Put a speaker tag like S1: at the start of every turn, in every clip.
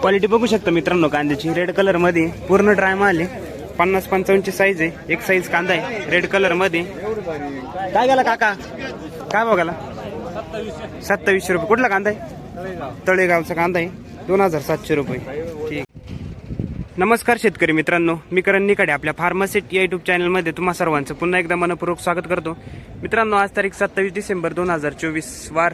S1: Quality बघू शकता मित्रांनो कांद्याची. रेड कलरमध्ये पूर्ण ड्राय माल आहे. पन्नास पंचावन्नची साईज आहे. एक साईज कांदा आहे. रेड कलरमध्ये. काय गेला काका? काय बघाला सत्तावीसशे रुपये. कुठला कांदा आहे? तळेगावचा कांदा आहे. दोन हजार सातशे रुपये. ठीक. नमस्कार शेतकरी मित्रांनो. मी करण निकडे आपल्या फार्मासिट या युट्यूब चॅनलमध्ये तुम्हा सर्वांचं पुन्हा एकदा मनपूर्वक स्वागत करतो. मित्रांनो आज तारीख सत्तावीस डिसेंबर दोन हजार चोवीस वार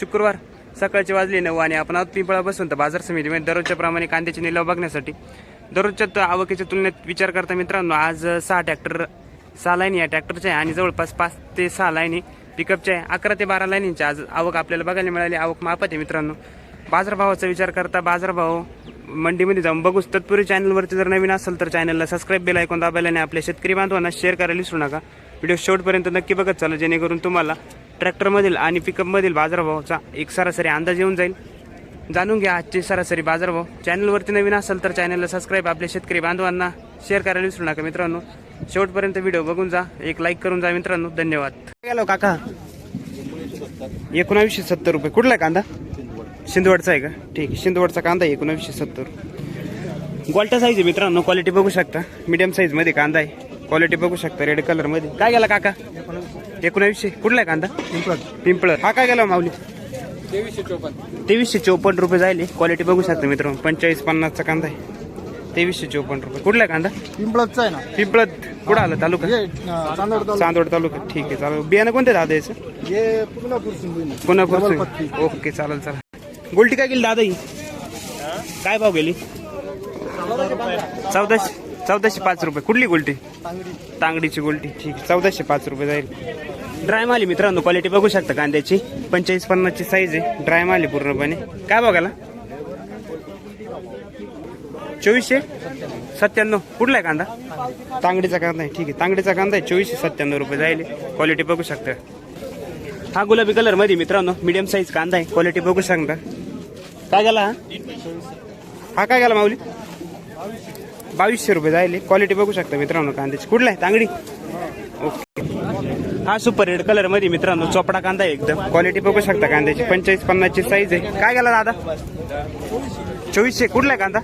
S1: शुक्रवार. सकाळचे वाजले नऊ आणि आपण आहोत पिंपळा बसून तर बाजार समितीमध्ये म्हणजे दररोजच्या प्रमाणे कांद्याचे निलाव बघण्यासाठी. दररोजच्या त- आवकीच्या तुलनेत विचार करता मित्रांनो आज सहा ट्रॅक्टर सहा लाईन या ट्रॅक्टरच्या आहे आणि जवळपास पाच ते सहा लाईनी पिकअपच्या आहे. अकरा ते बारा लाईनींच्या आज आवक आपल्याला बघायला मिळाली. आवक मापात आहे मित्रांनो. बाजारभावाचा विचार करता बाजारभाव मंडीमध्ये जाऊन बघूच तत्पूर्वी चॅनलवरती जर नवीन असेल तर चॅनलला सबस्क्राईब बेल ऐकून दाबायला आणि आपल्या शेतकरी बांधवांना शेअर करायला विसरू नका. व्हिडिओ शेवटपर्यंत नक्की बघत चालू जेणेकरून तुम्हाला ट्रॅक्टरमधील आणि पिकअपमधील बाजारभावाचा एक सरासरी अंदाज येऊन जाईल. जाणून घ्या आजची सरासरी बाजारभाव. चॅनलवरती नवीन असेल तर चॅनलला सबस्क्राईब आपल्या शेतकरी बांधवांना शेअर करायला विसरू नका मित्रांनो. शेवटपर्यंत व्हिडिओ बघून जा एक लाईक करून जा मित्रांनो. धन्यवाद. गेलो काका. एकोणावीसशे सत्तर रुपये. कुठला आहे कांदा? शिंदवडचा आहे का? ठीक आहे. शिंदवडचा कांदा आहे एकोणावीसशे सत्तर. गोल्टा साईज आहे मित्रांनो. क्वालिटी बघू शकता. मीडियम साईजमध्ये कांदा आहे. क्वालिटी बघू शकता रेड कलरमध्ये काय गेला काका? एकोणावीसशे. कुठला आहे कांदा? पिंपळ हा काय गेला माऊली?
S2: तेवीसशे चोपन्न.
S1: तेवीसशे चौपन्न रुपये जायले. क्वालिटी बघू शकता मित्रांनो. पंचेचाळीस पन्नासचा कांदा आहे. तेवीसशे चौपन्न रुपये. कुठला आहे कांदा?
S2: पिंपळाचं आहे ना.
S1: पिंपळत कुठं आलं? तालुका?
S2: हे चांदोड तालुका.
S1: ठीक आहे चालेल. बियाणं कोणते दादा याचं?
S2: हे पत्ती.
S1: ओके चालेल चालेल. गोल्टी काय गेली दादा ही? काय भाव गेली? चौदाशे. चौदाशे पाच रुपये. कुठली गोल्टी? तांगडीची गोल्टी. ठीक आहे चौदाशे पाच रुपये जाईल. ड्राय माल मित्रांनो क्वालिटी बघू शकता कांद्याची. पंचेचाळीस पन्नासची साईज आहे. ड्राय माल पूर्णपणे. काय बघायला चोवीसशे? सत्त्याण्णव. कुठला आहे कांदा? तांगडीचा कांदा आहे. ठीक आहे तांगडीचा कांदा आहे. चोवीसशे सत्त्याण्णव रुपये जाईल. क्वालिटी बघू शकता. हा गुलाबी कलरमध्ये मित्रांनो. मीडियम साईज कांदा आहे. क्वालिटी बघू शकता. काय गेला हा? हा काय गेला माऊली? बावीसशे रुपये जायले. क्वालिटी बघू शकता मित्रांनो कांद्याची. कुठला आहे? तांगडी. ओके हा सुपर रेड कलरमध्ये मित्रांनो चोपडा कांदा आहे एकदम. क्वालिटी बघू शकता कांद्याची. पंचेचाळीस पन्नासची साईज आहे. काय गेला दादा? चोवीसशे. कुठला आहे कांदा?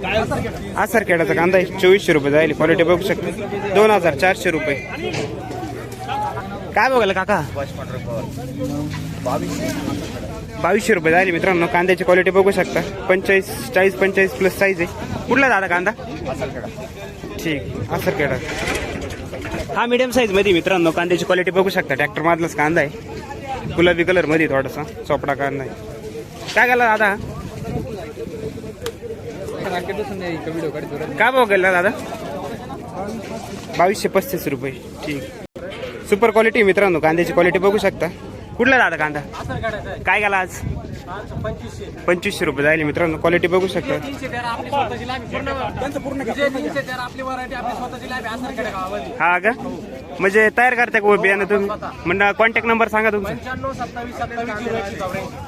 S1: आसर केडाचा कांदा आहे. चोवीसशे रुपये जाईल क्वालिटी बघू शकता. दोन हजार चारशे रुपये. काय बघायला काका? बावीसशे रुपये झाले मित्रांनो. कांद्याची क्वालिटी बघू शकता. पंचेचाळीस चाळीस पंचेचाळीस प्लस साईज आहे. कुठला दादा कांदा? ठीक. असरखेडा हा मिडियम साईजमध्ये मित्रांनो. कांद्याची क्वालिटी बघू शकता. ट्रॅक्टर मधलाच कांदा आहे. गुलाबी कलरमध्ये थोडासा. चोपडा कांदा आहे. काय गेला दादा? काय भाव गेला दादा? बावीसशे पस्तीस रुपये. ठीक. सुपर क्वालिटी मित्रांनो. कांद्याची क्वालिटी बघू शकता. कुठला दादा कांदा? काय गेला आज? पंचवीसशे रुपये जाईल मित्रांनो. क्वालिटी बघू शकता. हा का? म्हणजे तयार करता का बियाणं तुम्ही? म्हणजे कॉन्टॅक्ट नंबर सांगा तुमचा.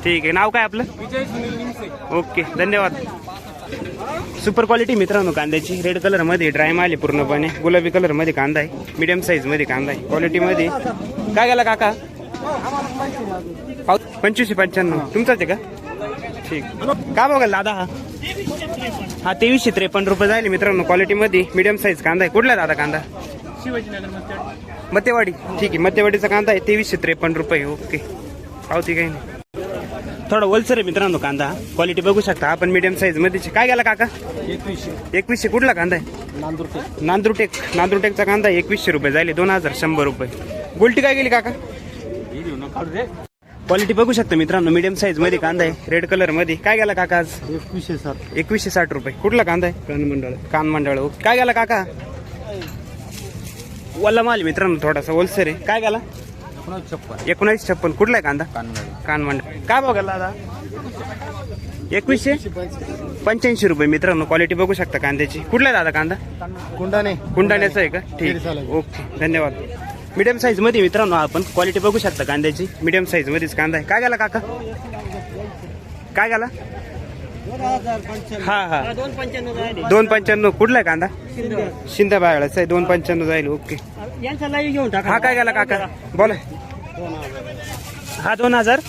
S1: ठीक आहे. नाव काय आपलं? ओके धन्यवाद. सुपर क्वालिटी मित्रांनो कांद्याची. रेड कलरमध्ये ड्राय माल पूर्णपणे. गुलाबी कलरमध्ये कांदा आहे. मिडियम साईजमध्ये कांदा आहे. क्वालिटी मध्ये. काय गेला काका? पंचवीसशे पंच्याण्णव. तुमचाच आहे का? ठीक. का बघाल दादा हा? हा तेवीसशे त्रेपन्न रुपये जाईल मित्रांनो क्वालिटी मध्ये मीडियम साईज कांदा आहे. कुठला दादा कांदा? मतेवाडी ठीक आहे मतेवाडीचा कांदा आहे. तेवीसशे त्रेपन्न रुपये. ओके पावती काही नाही. थोडा वलसर आहे मित्रांनो कांदा. क्वालिटी बघू शकता. आपण मीडियम साईजमध्ये काय गेला काका?
S2: एकवीसशे.
S1: एकवीसशे. कुठला कांदा आहे?
S2: नांदुरते
S1: नांदुरटेक. नांदुरटेकचा कांदा एकवीसशे रुपये जायले. दोन हजार शंभर रुपये. गोल्टी काय गेली काका? क्वालिटी बघू शकता मित्रांनो मीडियम साईजमध्ये कांदा आहे. रेड कलरमध्ये. काय गेला काका आज?
S2: एकवीसशे सात
S1: एकवीसशे साठ रुपये. कुठला कांदा आहे? कान मंडळ. ओके. काय गेला काका? वल्ला माल मित्रांनो थोडासा ओलसर आहे. काय गेला?
S2: एकोणावीस छप्पन.
S1: एकोणावीस छप्पन. कुठला आहे कांदा? कान मंडळ. काय भाव गेला दादा? एकवीसशे? पंच्याऐंशी रुपये मित्रांनो. क्वालिटी बघू शकता कांद्याची. कुठला आहे दादा कांदा?
S2: कुंडाने
S1: कुंडाण्याचं आहे का? ठीक. ओके. धन्यवाद. मीडियम साईजमध्ये मित्रांनो आपण क्वालिटी बघू शकता कांद्याची. मीडियम साईज मध्येच कांदा आहे. काय गेला काका? काय गेला हा हा. दोन पंच्याण्णव. कुठला आहे कांदा? शिंदे बाळाचा आहे. दोन पंच्याण्णव जाईल. ओके. हा काय गेला काका? बोला. हा दोन हजार?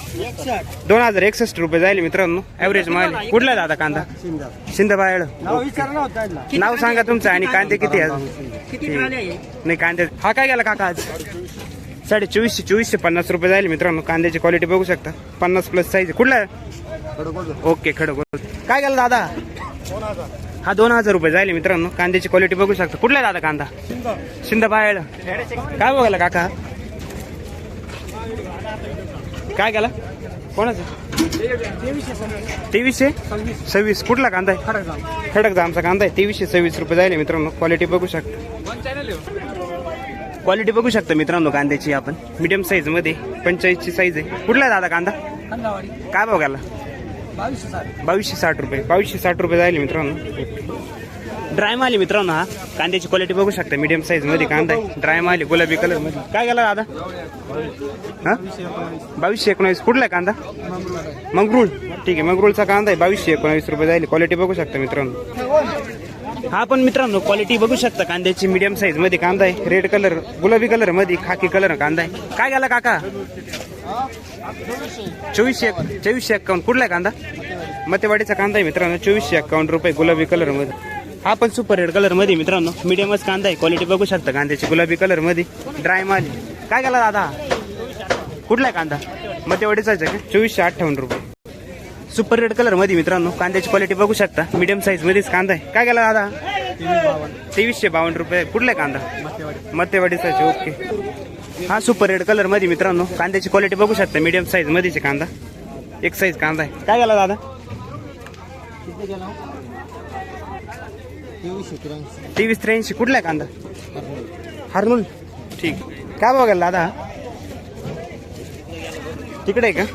S1: दोन हजार एकसष्ट रुपये जाईल मित्रांनो. ॲव्हरेज माल. कुठला आहे दादा कांदा? शिंदबायड नाव सांगा तुमचं आणि कांदे किती आहे नाही कांदे हा काय गेला काका आज? साडे चोवीसशे चोवीसशे पन्नास रुपये जाईल मित्रांनो. कांद्याची क्वालिटी बघू शकता. पन्नास प्लस साईज कुठला? ओके खडक काय गेला दादा? हा दोन हजार रुपये जाईल मित्रांनो. कांद्याची क्वालिटी बघू शकता. कुठला दादा कांदा? शिंदबायड काय बघायला काका? काय गेला? कोणाचं? तेवीसशे? सव्वीस. कुठला कांदा आहे? खडक आमचा कांदा आहे. तेवीसशे सव्वीस रुपये जाईल मित्रांनो. क्वालिटी बघू शकता. क्वालिटी बघू शकता मित्रांनो कांद्याची आपण. मीडियम साईजमध्ये. पंचेचाळीसची साईज आहे. कुठला आहे दादा कांदा? काय बघायला बावीसशे साठ. रुपये. बावीसशे साठ रुपये जाईल मित्रांनो. ड्राय माल आहे मित्रांनो हा. कांद्याची क्वालिटी बघू शकता. मीडियम साईजमध्ये कांदा आहे. ड्राय माल आहे. गुलाबी कलरमध्ये. काय गेला दादा? हा? बावीसशे एकोणावीस. कुठला आहे कांदा? मंगरूळ. ठीक आहे. मंगरूळचा कांदा आहे. बावीसशे एकोणावीस रुपये जाईल. क्वालिटी बघू शकता मित्रांनो. हा पण मित्रांनो क्वालिटी बघू शकता. कांद्याची मीडियम साईजमध्ये कांदा आहे. रेड कलर गुलाबी कलरमध्ये खाकी कलर कांदा आहे. काय गेला काका? चोवीसशे एक- चोवीसशे एकावन्न. कुठला आहे कांदा? मतेवाडीचा कांदा आहे मित्रांनो. चोवीसशे एकावन्न रुपये गुलाबी कलरमध्ये. हा पण सुपर रेड कलरमध्ये मित्रांनो. मीडियमच कांदा आहे. क्वालिटी बघू शकता कांद्याची. गुलाबी कलरमध्ये. ड्राय माल काय केला दादा? कुठला आहे कांदा? तेवढेच आहे का? चोवीसशे अठ्ठावन्न रुपये. सुपर रेड कलरमध्ये मित्रांनो. कांद्याची क्वालिटी बघू शकता. मीडियम साईज मध्येच कांदा आहे. काय गेला दादा? तेवीसशे बावन्न रुपये. कुठला आहे कांदा? मतेवाडीचा आहे, ओके. हा सुपर रेड कलरमध्ये मित्रांनो. कांद्याची क्वालिटी बघू शकता. मीडियम साईज मध्येच कांदा. एक साईज कांदा आहे. काय गेला दादा? तेवीस त्र्याऐंशी. कुठला आहे कांदा? हरनुल ठीक. काय बघायला दादा? तिकडे आहे का?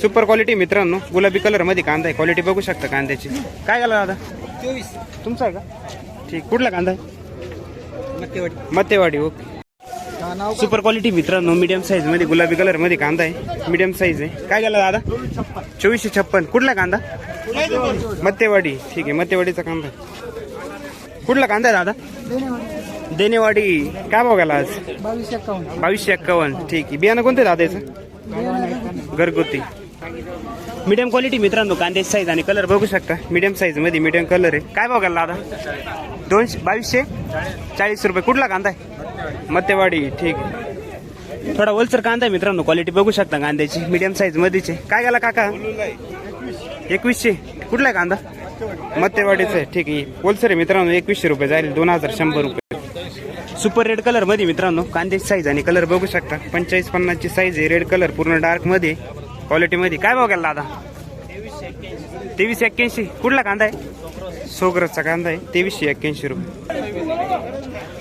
S1: सुपर क्वालिटी मित्रांनो. गुलाबी कलरमध्ये कांदा आहे. क्वालिटी बघू शकता कांद्याची. काय गेला दादा?
S2: चोवीस.
S1: तुमचा आहे का? ठीक. कुठला कांदा आहे? मतेवाडी ओके. सुपर क्वालिटी मित्रांनो. मीडियम साईजमध्ये गुलाबी कलरमध्ये कांदा आहे. मीडियम साईज आहे. काय गेला दादा? चोवीसशे छप्पन. कुठला कांदा? मत्तेवाडी. ठीक आहे. मत्तेवाडीचा कांदा. कुठला कांदा आहे दादा? देनेवाडी काय भाव गेला आज?
S2: बावीसशे एक्कावन्न.
S1: बावीसशे एक्कावन्न ठीक आहे. बियाणं कोणते दादा याचं? घरगुती. मीडियम क्वालिटी मित्रांनो कांद्याची साईज आणि कलर बघू शकता. मीडियम साईजमध्ये मीडियम कलर आहे. काय भाव गेला दादा? दोनशे बावीसशे? चाळीस रुपये. कुठला कांदा आहे? मत्तेवाडी. ठीक आहे. थोडा ओलसर कांदा आहे मित्रांनो क्वालिटी बघू शकता कांद्याची. मीडियम साईज मध्येचे. काय गेला काका? एकवीसशे. कुठला आहे कांदा? मत्तेवाडीचं आहे. ठीक आहे. होलसेल मित्रांनो एकवीसशे रुपये जाईल दोन हजार शंभर रुपये. सुपर रेड कलरमध्ये मित्रांनो कांद्याची साईज आणि कलर बघू शकता. पंचेचाळीस पन्नासची साईज आहे रेड कलर पूर्ण डार्कमध्ये क्वालिटी मध्ये. काय भाव गेला दादा? तेवीसशे एक्क्याऐंशी. कुठला कांदा आहे? सोग्रसचा कांदा आहे तेवीसशे एक्क्याऐंशी रुपये.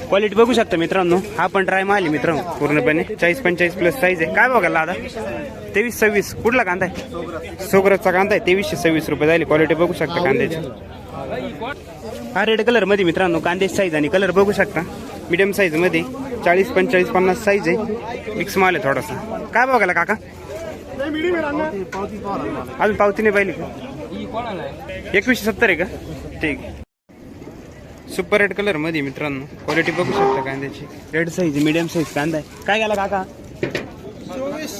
S1: क्वालिटी बघू शकता मित्रांनो. हा पण ट्राय माल मित्रांनो पूर्णपणे. चाळीस पंचेचाळीस प्लस साईज आहे. काय बघायला दादा तेवीस सव्वीस. कुठला कांदा आहे? सोगरचा कांदा आहे. तेवीसशे सव्वीस रुपये झाली. क्वालिटी बघू शकता कांद्याची. हा रेड कलरमध्ये मित्रांनो कांद्याची साईज आणि कलर बघू शकता. मिडियम साईजमध्ये चाळीस पंचेचाळीस पन्नास साईज आहे. मिक्स माल आहे थोडासा. काय बघायला काका? अजून पावती नाही पाहिली का? एकवीसशे सत्तर आहे का? ठीक सुपर रेड कलरमध्ये मित्रांनो. क्वालिटी बघू शकता कांद्याची. रेड साईज मीडियम साईज कांदा आहे. काय गेला काका?
S2: चोवीस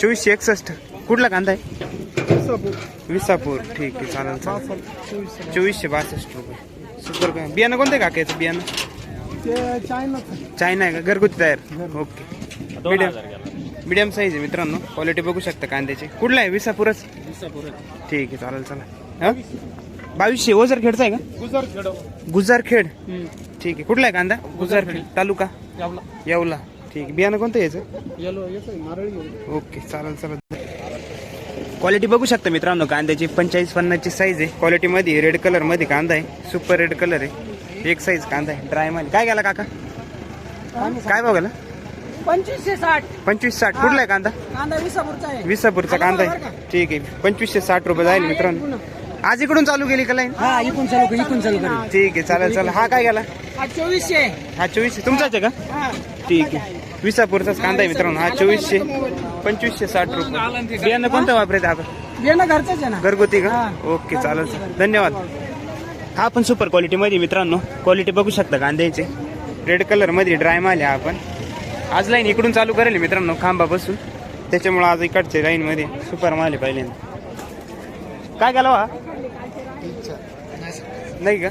S1: चोवीसशे एकसष्ट. कुठला कांदा आहे? विसापूर. ठीक आहे चालेल चालेल. चोवीसशे बासष्ट रुपये. सुपर बियाणं कोणतं आहे काका याचं बियाणं?
S2: ते चायना
S1: चायना आहे का? घरगुती तयार. ओके मीडियम मीडियम साईज आहे मित्रांनो. क्वालिटी बघू शकता कांद्याची. कुठला आहे? विसापूरच? ठीक आहे चालेल चला हा? बावीसशे ओझरखेडचा आहे का?
S2: गुजर खेड.
S1: गुजरखेड ठीक आहे. कुठला आहे कांदा? गुजरखेड तालुका? येवला. ठीक. आहे बियाणं कोणतं आहे याचं?
S2: येलो येतो नारळी
S1: ओके चालेल चालेल. क्वालिटी बघू शकता मित्रांनो कांद्याची पंचेचाळीस पन्नासची साईज आहे. क्वालिटीमध्ये रेड कलरमध्ये कांदा आहे. सुपर रेड कलर आहे. एक साईज कांदा आहे. ड्रायमध्ये. काय गेला काका? काय भाव गेला
S3: पंचवीसशे साठ.
S1: पंचवीस साठ. कुठला आहे कांदा?
S3: कांदा विसापूरचा आहे.
S1: विसापूरचा कांदा आहे. ठीक आहे. पंचवीसशे साठ रुपये जाईल मित्रांनो. आज इकडून चालू केली का लाईन
S3: हा इकून चालू कर इकून चालू कर
S1: ठीक आहे चालेल चालेल. हा काय गेला?
S3: हा चोवीसशे.
S1: हा चोवीसशे. तुमचाच आहे का?
S3: हा.
S1: ठीक आहे. विसापूरचाच कांदा आहे मित्रांनो. हा चोवीसशे. पंचवीसशे साठ रुपये. बियाणं कोणतं वापरायचं आपण?
S3: बियाणं घरचंच आहे ना.
S1: घरगुती का. ओके चालेल चालेल. धन्यवाद. हा पण सुपर क्वालिटी मध्ये मित्रांनो. क्वालिटी बघू शकता कांद्याचे. रेड कलरमध्ये ड्राय माल आहे हा आपण आज लाईन इकडून चालू करेल मित्रांनो खांबापासून. त्याच्यामुळे आज इकडच्या लाईन मध्ये सुपर माल आहे पहिल्यांदा. काय केला हा? नाही का?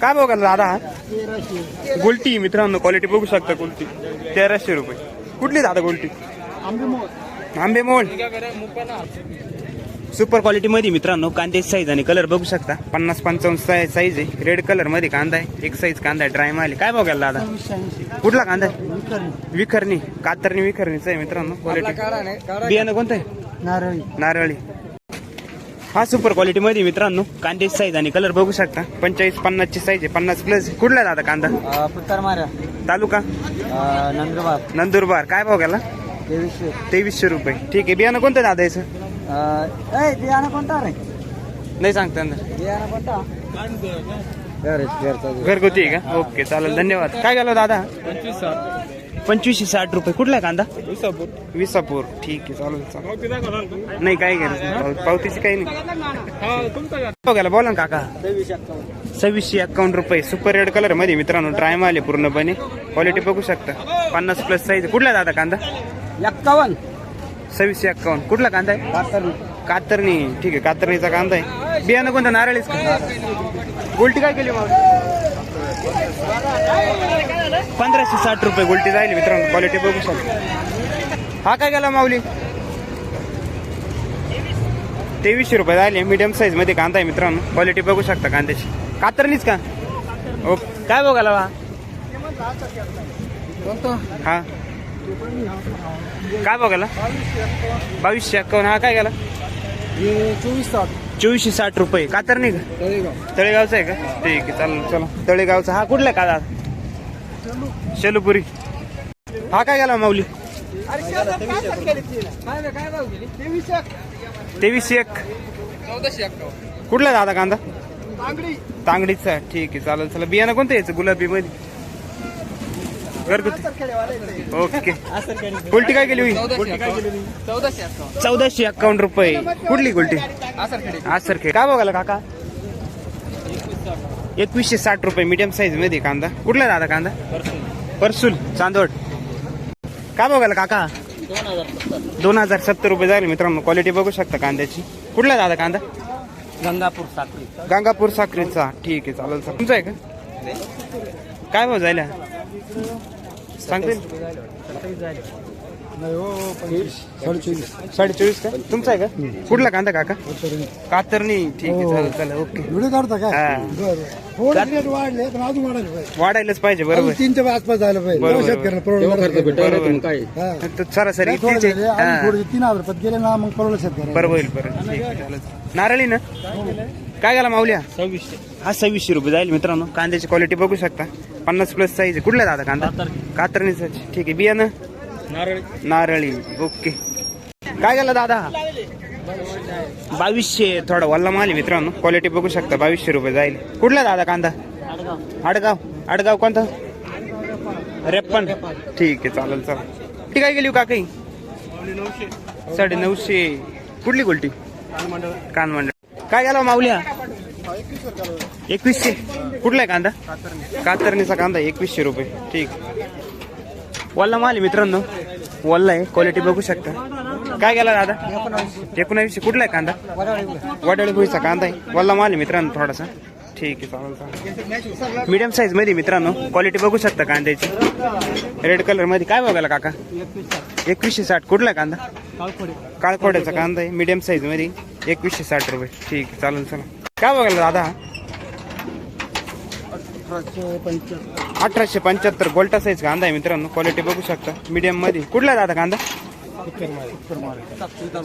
S1: काय बघा दादा हा? गोल्टी मित्रांनो क्वालिटी बघू शकता गोल्टी. तेराशे रुपये. कुठली दादा गोल्टी? आंबे मोड सुपर क्वालिटी मध्ये मित्रांनो कांद्याची साईज आणि कलर बघू शकता. पन्नास पंचावन्न साईज आहे. रेड कलरमध्ये कांदा आहे. एक साईज कांदा आहे. ड्राय माल. काय बघायला दादा? कुठला कांदा आहे? विखरणी. कातरणी विखरणीचा आहे मित्रांनो क्वालिटी बियाणं कोणतं आहे?
S2: नारळी.
S1: नारळी. हा सुपर क्वालिटी मध्ये मित्रांनो. कांद्याची साईज आणि कलर बघू शकता. पंचेचाळीस पन्नासची साईज आहे. पन्नास प्लस कुठला दादा कांदा?
S3: पुत्तर मारा.
S1: तालुका?
S3: नंदुरबार.
S1: नंदुरबार. काय भाव गेला?
S3: तेवीसशे.
S1: तेवीसशे रुपये. ठीक आहे. बियाणं कोणतं दादा याचं?
S3: ए बियाणं कोणता रे?
S1: नाही सांगता.
S3: बियाणं कोणता?
S1: घरगुती आहे का? ओके चालेल. धन्यवाद. काय गेलो दादा? पंचवीसशे साठ रुपये. कुठला आहे कांदा? विसापूर. ठीक आहे चालेल चालेल. नाही काय गरज नाही पाव- पावतीची काही नाही. हो गेला बोला ना काका. सव्वीसशे एक्कावन्न. रुपये. सुपर रेड कलरमध्ये मित्रांनो ड्राय माल आहे पूर्णपणे. क्वालिटी बघू शकता. पन्नास प्लस साईज कुठला दादा कांदा?
S3: एक्कावन्न.
S1: सव्वीसशे एक्कावन्न. कुठला कांदा आहे? कातरणी. ठीक आहे कातरणीचा कांदा आहे. बियाणं कोणतं? नारळीच का? गोल्टी काय केली मग? पंधराशे साठ रुपये गुलटी जाईल मित्रांनो. क्वालिटी बघू शकता. हा काय गेला माऊली? तेवीसशे रुपये झाले. मीडियम साईजमध्ये कांदा आहे मित्रांनो. क्वालिटी बघू शकता कांद्याची. कातरणीच का? ओके काय बघायला वा हा. काय बघायला बावीसशे अक्कावन्न हा काय गेला?
S2: चोवीस साठ.
S1: चोवीसशे साठ रुपये. कातरणी का?
S2: तळेगाव.
S1: तळेगावचा आहे का? ठीक आहे चालेल चला. तळेगावचा. हा कुठला का शेलुपुरी. हा काय गेला माऊली? तेवीसशे एक. कुठला दादा कांदा? तांगडीचा ठीक आहे चालेल चला. बियाणं कोणतं यायचं? गुलाबी मध्ये घरगुती ओके. गोल्टी काय केली चौदाशे अकाउंट रुपये. कुठली गोल्टी आसरखेड. काय बघायला काका? एकवीसशे साठ रुपये मीडियम साईजमध्ये कांदा. कुठला दादा कांदा? परसूल चांदवड. काय बघायला काका? दोन हजार सत्तर रुपये जाईल मित्रांनो. क्वालिटी बघू शकता कांद्याची. कुठला दादा कांदा?
S3: गंगापूर साखरी.
S1: गंगापूर साखरेचा. ठीक आहे चालेल चालेल. तुमचा आहे का? काय भाव जायला? सांगते.
S2: नाही हो पंचवीस साडेचोवीस
S1: साडे चोवीस का? तुमचा आहे का? कुठला कांदा काका? कातरणी. ठीक आहे चालेल चालेल ओके.
S2: व्हिडिओ काढता काय
S1: हा.
S2: बरं. थोडे रेट वाढले पण अजून वाढायला पाहिजे.
S1: वाढायलाच पाहिजे
S2: अजून
S1: बरोबर
S2: तीनच्या आसपास जायला पाहिजे.
S1: बरोबर.
S2: तेव्हा शेतकऱ्यांना परवडलं
S1: बरोबर.
S2: हा.
S1: तर सरासरी
S2: नाही, थोडं
S1: इतकीच
S2: झाले,
S1: आहे.
S2: अजून
S1: हा.
S2: थोडे तीन हजार रुपयात गेले ना मग परवडलं शेतकऱ्याला.
S1: बरं होईल बरं ठीक आहे चालेल. नारळी ना? काय गेला माऊल्या?
S3: सव्वीसशे.
S1: हा सव्वीसशे रुपये जाईल मित्रांनो. कांद्याची क्वालिटी बघू शकता. पन्नास प्लस साईज कुठला दादा कांदा? कातरणीचा. ठीक आहे. बियाणं?
S3: नारळी.
S1: नारळी. ओके. काय गेला दादा? बावीसशे थोडा वल्ला माल आहे मित्रांनो. क्वालिटी बघू शकता. बावीसशे रुपये जाईल. कुठला दादा कांदा? आडगाव. आडगाव कोणता? रेप्पन. ठीक आहे. चालेल चालेल. ती काय गेली हो काकाई साडे नऊशे कुठली गोल्टी? कानमंडळ काय गेला माऊल्या एकवीसशे. कुठला आहे कांदा? कातरणीचा कांदा एकवीसशे रुपये. ठीक. वल्ला माल मित्रांनो. वल्ला आहे. क्वालिटी बघू शकता. काय गेला दादा? एकोणावीसशे कुठला आहे कांदा? वडाळी भुईचा कांदा आहे. वल्ला माल मित्रांनो थोडासा. ठीक आहे चालेल चालेल. मीडियम साईजमध्ये मित्रांनो. क्वालिटी बघू शकता कांद्याची. रेड कलरमध्ये. काय बघायला काका? एकवीसशे साठ. कुठला कांदा? काळकोड्याचा कांदा आहे मीडियम साईजमध्ये. एकवीसशे साठ रुपये. ठीक आहे चालेल चला. काय बघायला दादा?
S2: अठराशे पंच्याहत्तर.
S1: गोल्टा साईज कांदा आहे मित्रांनो. क्वालिटी बघू शकता. मीडियममध्ये. कुठला दादा कांदा?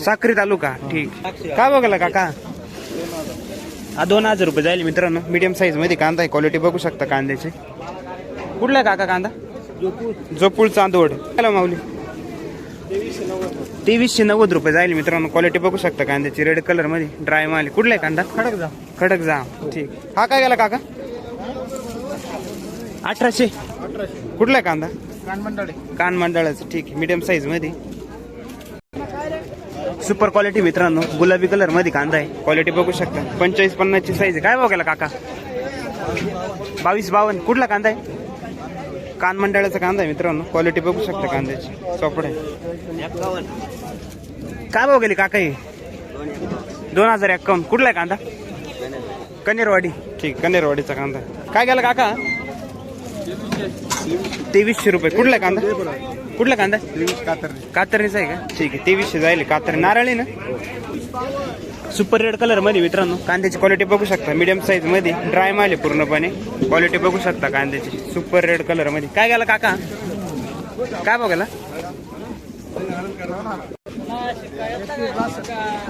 S1: साक्री तालुका. ठीक. काय बघायला काका? हा दोन हजार रुपये जाईल मित्रांनो. मीडियम साईजमध्ये कांदा आहे. क्वालिटी बघू शकता कांद्याची. कुठला काका कांदा? जोपूळ. चांदोड हॅलो माऊली. तेवीसशे नव्वद रुपये जाईल मित्रांनो. क्वालिटी बघू शकता कांद्याची. रेड कलरमध्ये ड्राय माल. कुठला आहे कांदा?
S2: खडक जा.
S1: खडक जा. ठीक. हा काय गेला काका? अठराशे. कुठला आहे कांदा?
S2: कानमंडळे.
S1: कान मंडळाचं ठीक आहे. मीडियम साईजमध्ये. सुपर क्वालिटी मित्रांनो. गुलाबी कलरमध्ये कांदा आहे. क्वालिटी बघू शकता. पंचेचाळीस पन्नासची साईज आहे. काय बघायला काका? बावीस बावन्न. कुठला कांदा आहे? कान मंडळाचा कांदा आहे मित्रांनो. क्वालिटी बघू शकता कांद्याची. चोपड आहे. काय भाव गेली काका ही? दोन हजार एक्कावन्न. कुठला आहे कांदा? कनेरवाडी. ठीक कनेरवाडीचा कांदा काय गेला काका? तेवीसशे रुपये. कुठला कांदा? कुठला कांदा? कातरणीचा आहे का? ठीक आहे तेवीसशे जाईल. कातर नारळी ना? सुपर रेड कलरमध्ये मित्रांनो. कांद्याची क्वालिटी बघू शकता. मीडियम साईजमध्ये. ड्राय माल आहे पूर्णपणे. क्वालिटी बघू शकता कांद्याची. सुपर रेड कलरमध्ये. काय गेला काका? काय बघायला?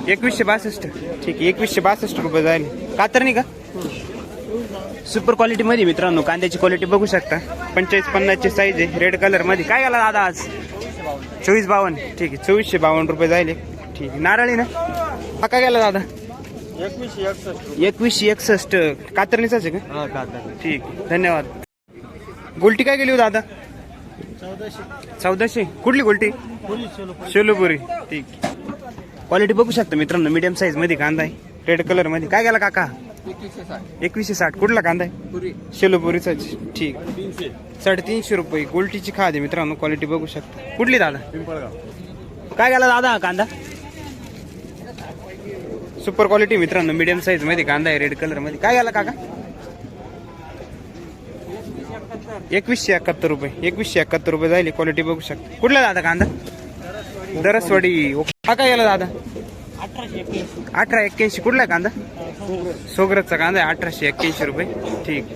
S1: एकवीसशे बासष्ट. ठीक आहे एकवीसशे बासष्ट रुपये जाईल. कातरणी का? सुपर क्वालिटी मध्ये मित्रांनो कांद्याची क्वालिटी बघू शकता. पंचेचाळीस पन्नासची साईज आहे रेड कलरमध्ये. काय गेला दादा आज? चोवीस बावन्न. ठीक आहे चोवीसशे बावन्न रुपये जाईल. ठीक आहे नारळी ना? हा काय गेला दादा? एकवीसशे एकसष्ट कातरणीचाच आहे का? ठीक. धन्यवाद. गोल्टी काय गेली हो दादा? चौदाशे. कुठली गोल्टी? शेलोपुरी ठीक क्वालिटी बघू शकता मित्रांनो. मीडियम साईजमध्ये कांदा आहे. रेड कलरमध्ये. काय गेला काका? एकवीसशे साठ. कुठला कांदा आहे? शेलोपुरीचा ठीक साडेतीनशे रुपये. गोल्टीची खाद आहे मित्रांनो. क्वालिटी बघू शकता. कुठली दादा? काय गेला दादा हा कांदा? सुपर क्वालिटी मित्रांनो मीडियम साईजमध्ये कांदा आहे रेड कलरमध्ये. काय आला काका? एकवीसशे एकाहत्तर रुपये. एकवीसशे एकाहत्तर रुपये जाईल क्वालिटी बघू शकता. कुठला दादा कांदा? दरसवाडी. ओके. हा काय गेला दादा? अठरा एक्क्याऐंशी. कुठला कांदा? सोगरचा कांदा आहे अठराशे एक्क्याऐंशी रुपये. ठीक.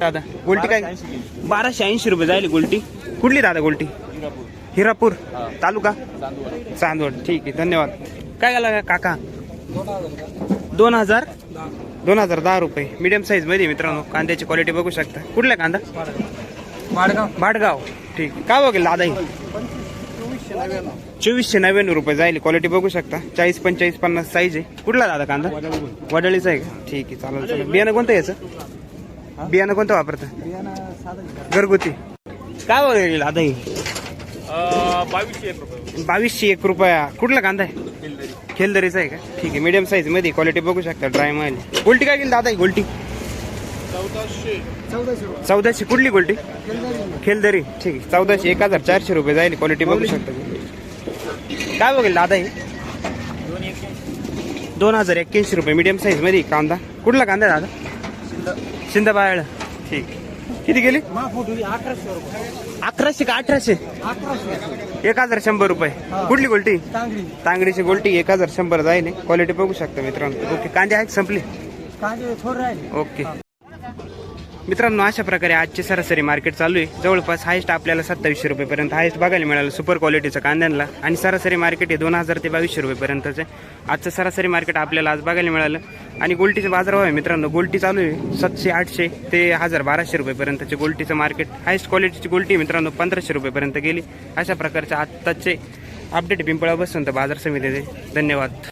S1: दादा गोल्टी काय? बाराशे ऐंशी रुपये जाईल गोल्टी. कुठली दादा गोल्टी? हिरापूर. तालुका? चांदवड. ठीक आहे धन्यवाद. काय गेला काका? दोन हजार? दोन हजार दहा रुपये. मीडियम साईजमध्ये मित्रांनो. कांद्याची क्वालिटी बघू शकता. कुठला कांदा?
S3: माडगाव
S1: भाटगाव ठीक काय बघेल दादा ही? चोवीसशे नव्याण्णव रुपये जाईल. क्वालिटी बघू शकता. चाळीस पंचेचाळीस पन्नास साईज आहे. कुठला दादा कांदा? वडळीचा आहे का? ठीक आहे चालेल चालेल. बियाणं कोणतं याचं? बियाणं कोणतं वापरतं? घरगुती. काय बघेल दादा ही?
S3: बावीसशे एक रुपये.
S1: बावीसशे एक रुपया. कुठला कांदा आहे? खेलदरीचा आहे का? ठीक आहे मीडियम साईजमध्ये क्वालिटी बघू शकता ड्राय माल गोल्टी काय केली दादा ही गोल्टी चौदाशे. कुठली गोल्टी खेलदरी. ठीक आहे चौदाशे एक हजार चारशे रुपये जाईल क्वालिटी बघू शकता काय बघेल दादा हे? दोन हजार एक्क्याऐंशी रुपये मीडियम साईजमध्ये कांदा. कुठला कांदा दादा? शिंदा. बाळ ठीक. किती गेली? अकराशे का अठराशे? एक हजार शंभर रुपये. कुठली गोल्टी? तांगडीची गोल्टी एक हजार शंभर जाईल. क्वालिटी बघू शकता मित्रांनो. ओके कांदे आहेत संपले?
S2: कांदे थोडं राहिले.
S1: ओके. मित्रांनो अशा प्रकारे आजचे सरासरी मार्केट चालू आहे. जवळपास हायस्ट आपल्याला सत्तावीसशे रुपयेपर्यंत हायस्ट बघायला मिळालं सुपर क्वालिटीचं कांद्यांना. आणि सरासरी मार्केट हे दोन हजार ते बावीसशे रुपयेपर्यंतचं आहे. आजचं सरासरी मार्केट आपल्याला आज बघायला मिळालं. आणि गोल्टीचे बाजार आहे मित्रांनो गोल्टी चालू आहे. सातशे आठशे ते हजार बाराशे रुपयेपर्यंतचे गोल्टीचं मार्केट हायस्ट क्वालिटीची गोल्टी मित्रांनो पंधराशे रुपयेपर्यंत गेली. अशा प्रकारचे आत्ताचे अपडेट पिंपळा बसवंत बाजार समितीचे. धन्यवाद.